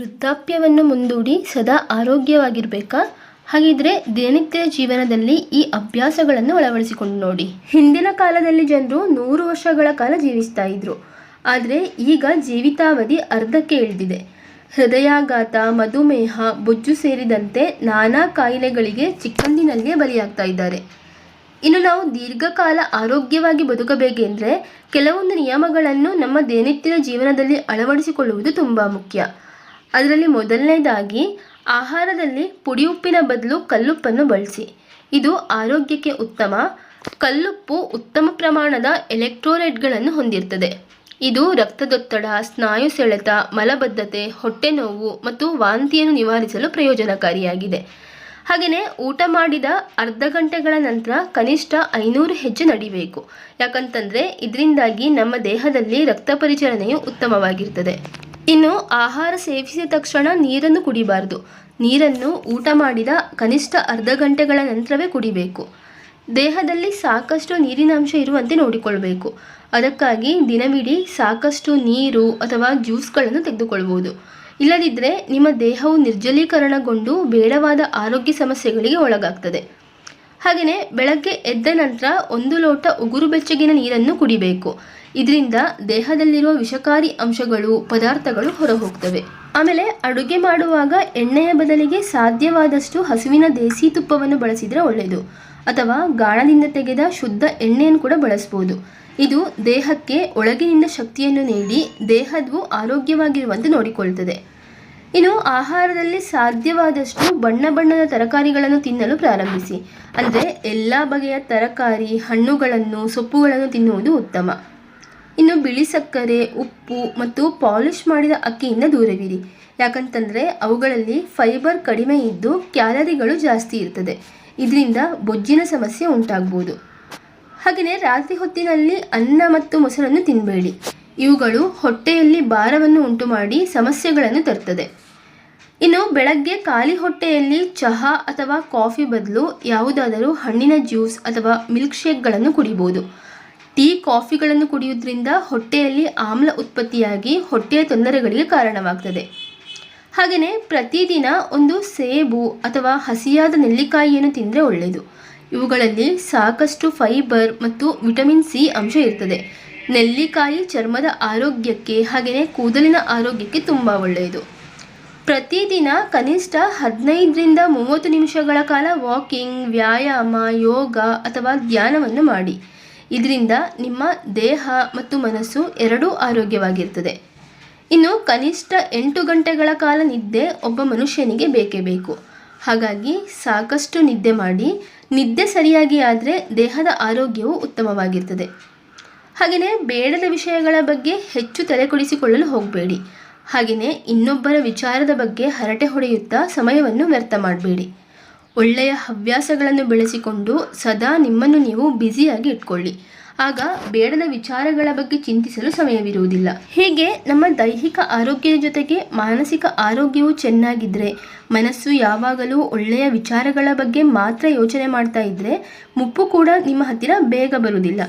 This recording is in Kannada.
ವೃದ್ಧಾಪ್ಯವನ್ನು ಮುಂದೂಡಿ ಸದಾ ಆರೋಗ್ಯವಾಗಿರಬೇಕಾ? ಹಾಗಿದ್ರೆ ದಿನನಿತ್ಯದ ಜೀವನದಲ್ಲಿ ಈ ಅಭ್ಯಾಸಗಳನ್ನು ಅಳವಡಿಸಿಕೊಂಡು ನೋಡಿ. ಹಿಂದಿನ ಕಾಲದಲ್ಲಿ ಜನರು ನೂರು ವರ್ಷಗಳ ಕಾಲ ಜೀವಿಸ್ತಾ ಇದ್ರು. ಆದರೆ ಈಗ ಜೀವಿತಾವಧಿ ಅರ್ಧಕ್ಕೆ ಇಳಿದಿದೆ. ಹೃದಯಾಘಾತ, ಮಧುಮೇಹ, ಬೊಜ್ಜು ಸೇರಿದಂತೆ ನಾನಾ ಕಾಯಿಲೆಗಳಿಗೆ ಚಿಕ್ಕಂದಿನಲ್ಲಿಯೇ ಬಲಿಯಾಗ್ತಾ ಇದ್ದಾರೆ. ಇನ್ನು ನಾವು ದೀರ್ಘಕಾಲ ಆರೋಗ್ಯವಾಗಿ ಬದುಕಬೇಕೆಂದರೆ ಕೆಲವೊಂದು ನಿಯಮಗಳನ್ನು ನಮ್ಮ ದಿನನಿತ್ಯದ ಜೀವನದಲ್ಲಿ ಅಳವಡಿಸಿಕೊಳ್ಳುವುದು ತುಂಬ ಮುಖ್ಯ. ಅದರಲ್ಲಿ ಮೊದಲನೇದಾಗಿ ಆಹಾರದಲ್ಲಿ ಪುಡಿಯುಪ್ಪಿನ ಬದಲು ಕಲ್ಲುಪ್ಪನ್ನು ಬಳಸಿ. ಇದು ಆರೋಗ್ಯಕ್ಕೆ ಉತ್ತಮ, ಕಲ್ಲುಪ್ಪು ಉತ್ತಮ ಪ್ರಮಾಣದ ಎಲೆಕ್ಟ್ರೋಲೈಟ್ಗಳನ್ನು ಹೊಂದಿರ್ತದೆ. ಇದು ರಕ್ತದೊತ್ತಡ, ಸ್ನಾಯು ಸೆಳೆತ, ಮಲಬದ್ಧತೆ, ಹೊಟ್ಟೆ ನೋವು ಮತ್ತು ವಾಂತಿಯನ್ನು ನಿವಾರಿಸಲು ಪ್ರಯೋಜನಕಾರಿಯಾಗಿದೆ. ಹಾಗೆಯೇ ಊಟ ಮಾಡಿದ ಅರ್ಧ ಗಂಟೆಗಳ ನಂತರ ಕನಿಷ್ಠ ಐನೂರು ಹೆಜ್ಜೆ ನಡಿಬೇಕು. ಯಾಕಂತಂದರೆ ಇದರಿಂದಾಗಿ ನಮ್ಮ ದೇಹದಲ್ಲಿ ರಕ್ತ ಪರಿಚಲನೆಯು ಉತ್ತಮವಾಗಿರ್ತದೆ. ಇನ್ನು ಆಹಾರ ಸೇವಿಸಿದ ತಕ್ಷಣ ನೀರನ್ನು ಕುಡಿಬಾರದು. ನೀರನ್ನು ಊಟ ಮಾಡಿದ ಕನಿಷ್ಠ ಅರ್ಧ ಗಂಟೆಗಳ ನಂತರವೇ ಕುಡಿಬೇಕು. ದೇಹದಲ್ಲಿ ಸಾಕಷ್ಟು ನೀರಿನ ಅಂಶ ಇರುವಂತೆ ನೋಡಿಕೊಳ್ಬೇಕು. ಅದಕ್ಕಾಗಿ ದಿನವಿಡೀ ಸಾಕಷ್ಟು ನೀರು ಅಥವಾ ಜ್ಯೂಸ್ಗಳನ್ನು ತೆಗೆದುಕೊಳ್ಬೋದು. ಇಲ್ಲದಿದ್ದರೆ ನಿಮ್ಮ ದೇಹವು ನಿರ್ಜಲೀಕರಣಗೊಂಡು ಬೇಡವಾದ ಆರೋಗ್ಯ ಸಮಸ್ಯೆಗಳಿಗೆ ಒಳಗಾಗ್ತದೆ. ಹಾಗೆಯೇ ಬೆಳಗ್ಗೆ ಎದ್ದ ನಂತರ ಒಂದು ಲೋಟ ಉಗುರು ಬೆಚ್ಚಗಿನ ನೀರನ್ನು ಕುಡಿಬೇಕು. ಇದರಿಂದ ದೇಹದಲ್ಲಿರುವ ವಿಷಕಾರಿ ಅಂಶಗಳು, ಪದಾರ್ಥಗಳು ಹೊರಹೋಗ್ತವೆ. ಆಮೇಲೆ ಅಡುಗೆ ಮಾಡುವಾಗ ಎಣ್ಣೆಯ ಬದಲಿಗೆ ಸಾಧ್ಯವಾದಷ್ಟು ಹಸುವಿನ ದೇಸಿ ತುಪ್ಪವನ್ನು ಬಳಸಿದರೆ ಒಳ್ಳೆಯದು. ಅಥವಾ ಗಾಣದಿಂದ ತೆಗೆದ ಶುದ್ಧ ಎಣ್ಣೆಯನ್ನು ಕೂಡ ಬಳಸ್ಬೋದು. ಇದು ದೇಹಕ್ಕೆ ಒಳಗಿನಿಂದ ಶಕ್ತಿಯನ್ನು ನೀಡಿ ದೇಹದ್ವು ಆರೋಗ್ಯವಾಗಿರುವಂತೆ ನೋಡಿಕೊಳ್ತದೆ. ಇನ್ನು ಆಹಾರದಲ್ಲಿ ಸಾಧ್ಯವಾದಷ್ಟು ಬಣ್ಣ ಬಣ್ಣದ ತರಕಾರಿಗಳನ್ನು ತಿನ್ನಲು ಪ್ರಾರಂಭಿಸಿ. ಅಂದರೆ ಎಲ್ಲ ಬಗೆಯ ತರಕಾರಿ, ಹಣ್ಣುಗಳನ್ನು, ಸೊಪ್ಪುಗಳನ್ನು ತಿನ್ನುವುದು ಉತ್ತಮ. ಇನ್ನು ಬಿಳಿ ಸಕ್ಕರೆ, ಉಪ್ಪು ಮತ್ತು ಪಾಲಿಷ್ ಮಾಡಿದ ಅಕ್ಕಿಯಿಂದ ದೂರವಿರಿ. ಯಾಕಂತಂದರೆ ಅವುಗಳಲ್ಲಿ ಫೈಬರ್ ಕಡಿಮೆ ಇದ್ದು ಕ್ಯಾಲರಿಗಳು ಜಾಸ್ತಿ ಇರ್ತದೆ. ಇದರಿಂದ ಬೊಜ್ಜಿನ ಸಮಸ್ಯೆ ಉಂಟಾಗ್ಬೋದು. ಹಾಗೆಯೇ ರಾತ್ರಿ ಹೊತ್ತಿನಲ್ಲಿ ಅನ್ನ ಮತ್ತು ಮೊಸರನ್ನು ತಿನ್ನಬೇಡಿ ಇವುಗಳು ಹೊಟ್ಟೆಯಲ್ಲಿ ಭಾರವನ್ನು ಉಂಟು ಮಾಡಿ ಸಮಸ್ಯೆಗಳನ್ನು ತರ್ತದೆ. ಇನ್ನು ಬೆಳಗ್ಗೆ ಖಾಲಿ ಹೊಟ್ಟೆಯಲ್ಲಿ ಚಹಾ ಅಥವಾ ಕಾಫಿ ಬದಲು ಯಾವುದಾದರೂ ಹಣ್ಣಿನ ಜ್ಯೂಸ್ ಅಥವಾ ಮಿಲ್ಕ್ ಶೇಕ್ಗಳನ್ನು ಕುಡಿಬೋದು. ಟೀ ಕಾಫಿಗಳನ್ನು ಕುಡಿಯುವುದರಿಂದ ಹೊಟ್ಟೆಯಲ್ಲಿ ಆಮ್ಲ ಉತ್ಪತ್ತಿಯಾಗಿ ಹೊಟ್ಟೆಯ ತೊಂದರೆಗಳಿಗೆ ಕಾರಣವಾಗ್ತದೆ. ಹಾಗೆಯೇ ಪ್ರತಿದಿನ ಒಂದು ಸೇಬು ಅಥವಾ ಹಸಿಯಾದ ನೆಲ್ಲಿಕಾಯಿಯನ್ನು ತಿಂದರೆ ಒಳ್ಳೆಯದು. ಇವುಗಳಲ್ಲಿ ಸಾಕಷ್ಟು ಫೈಬರ್ ಮತ್ತು ವಿಟಮಿನ್ ಸಿ ಅಂಶ ಇರ್ತದೆ. ನೆಲ್ಲಿಕಾಯಿ ಚರ್ಮದ ಆರೋಗ್ಯಕ್ಕೆ ಹಾಗೆಯೇ ಕೂದಲಿನ ಆರೋಗ್ಯಕ್ಕೆ ತುಂಬ ಒಳ್ಳೆಯದು. ಪ್ರತಿದಿನ ಕನಿಷ್ಠ ಹದಿನೈದರಿಂದ ಮೂವತ್ತು ನಿಮಿಷಗಳ ಕಾಲ ವಾಕಿಂಗ್, ವ್ಯಾಯಾಮ, ಯೋಗ ಅಥವಾ ಧ್ಯಾನವನ್ನು ಮಾಡಿ. ಇದರಿಂದ ನಿಮ್ಮ ದೇಹ ಮತ್ತು ಮನಸ್ಸು ಎರಡೂ ಆರೋಗ್ಯವಾಗಿರ್ತದೆ. ಇನ್ನು ಕನಿಷ್ಠ ಎಂಟು ಗಂಟೆಗಳ ಕಾಲ ನಿದ್ದೆ ಒಬ್ಬ ಮನುಷ್ಯನಿಗೆ ಬೇಕೇ ಬೇಕು. ಹಾಗಾಗಿ ಸಾಕಷ್ಟು ನಿದ್ದೆ ಮಾಡಿ, ನಿದ್ದೆ ಸರಿಯಾಗಿ ಆದರೆ ದೇಹದ ಆರೋಗ್ಯವು ಉತ್ತಮವಾಗಿರ್ತದೆ. ಹಾಗೆಯೇ ಬೇಡದ ವಿಷಯಗಳ ಬಗ್ಗೆ ಹೆಚ್ಚು ತಲೆಕೊಡಿಸಿಕೊಳ್ಳಲು ಹೋಗಬೇಡಿ. ಹಾಗೆಯೇ ಇನ್ನೊಬ್ಬರ ವಿಚಾರದ ಬಗ್ಗೆ ಹರಟೆ ಹೊಡೆಯುತ್ತಾ ಸಮಯವನ್ನು ವ್ಯರ್ಥ ಮಾಡಬೇಡಿ. ಒಳ್ಳೆಯ ಹವ್ಯಾಸಗಳನ್ನು ಬೆಳೆಸಿಕೊಂಡು ಸದಾ ನಿಮ್ಮನ್ನು ನೀವು ಬ್ಯುಸಿಯಾಗಿ ಇಟ್ಕೊಳ್ಳಿ. ಆಗ ಬೇಡದ ವಿಚಾರಗಳ ಬಗ್ಗೆ ಚಿಂತಿಸಲು ಸಮಯವಿರುವುದಿಲ್ಲ. ಹೀಗೆ ನಮ್ಮ ದೈಹಿಕ ಆರೋಗ್ಯದ ಜೊತೆಗೆ ಮಾನಸಿಕ ಆರೋಗ್ಯವು ಚೆನ್ನಾಗಿದ್ದರೆ ಮನಸ್ಸು ಯಾವಾಗಲೂ ಒಳ್ಳೆಯ ವಿಚಾರಗಳ ಬಗ್ಗೆ ಮಾತ್ರ ಯೋಚನೆ ಮಾಡ್ತಾ ಇದ್ದರೆ ಮುಪ್ಪು ಕೂಡ ನಿಮ್ಮ ಹತ್ತಿರ ಬೇಗ ಬರುವುದಿಲ್ಲ.